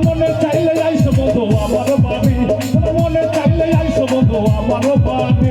মনে চাইলে আইসো বন্ধু আমার বাবি মনে চাইলে আইসো বন্ধু আমার বাড়ি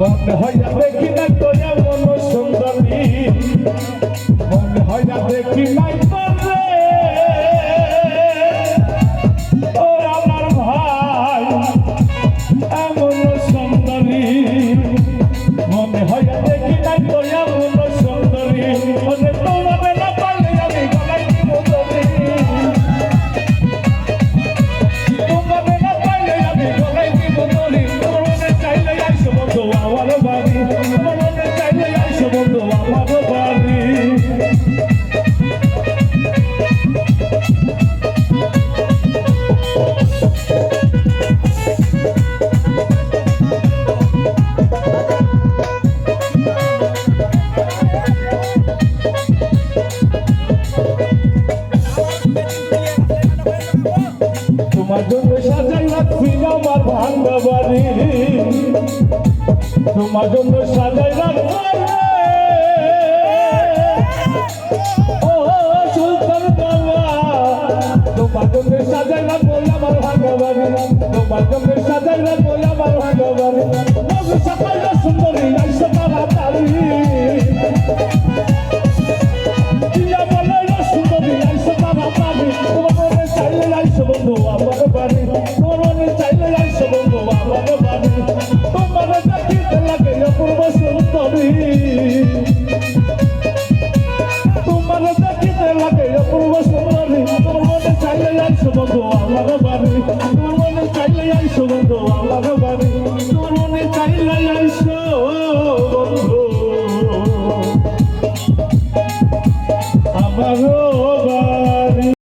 মনে হইয়া দেখি নাই মন সুন্দরী। মনে হইয়া দেখি নাই বন্ধু, আমার বাড়ি। মনে চাইলে আইসো বন্ধু, আমার বাড়ি। তোমার জন্য সাজাই রাখছি আমার ভাঙ্গা বাড়ি। তোমার জন্য সাজাই ও সুলতান বাবা তোমার জন্য সাজাই রাখব আমার ভাঙ্গা বাড়ি তোমার জন্য সাজাই রাখব আমার ভাগবান সুন্দরী অপূর্ব সুন্দরী তোমার দেখিতে লাগে অপূর্ব সুন্দরী তোমার মনে চাইলে আইসো বন্ধু আমার বাড়ি তোমার মনে চাইলে আইসো বন্ধু মনে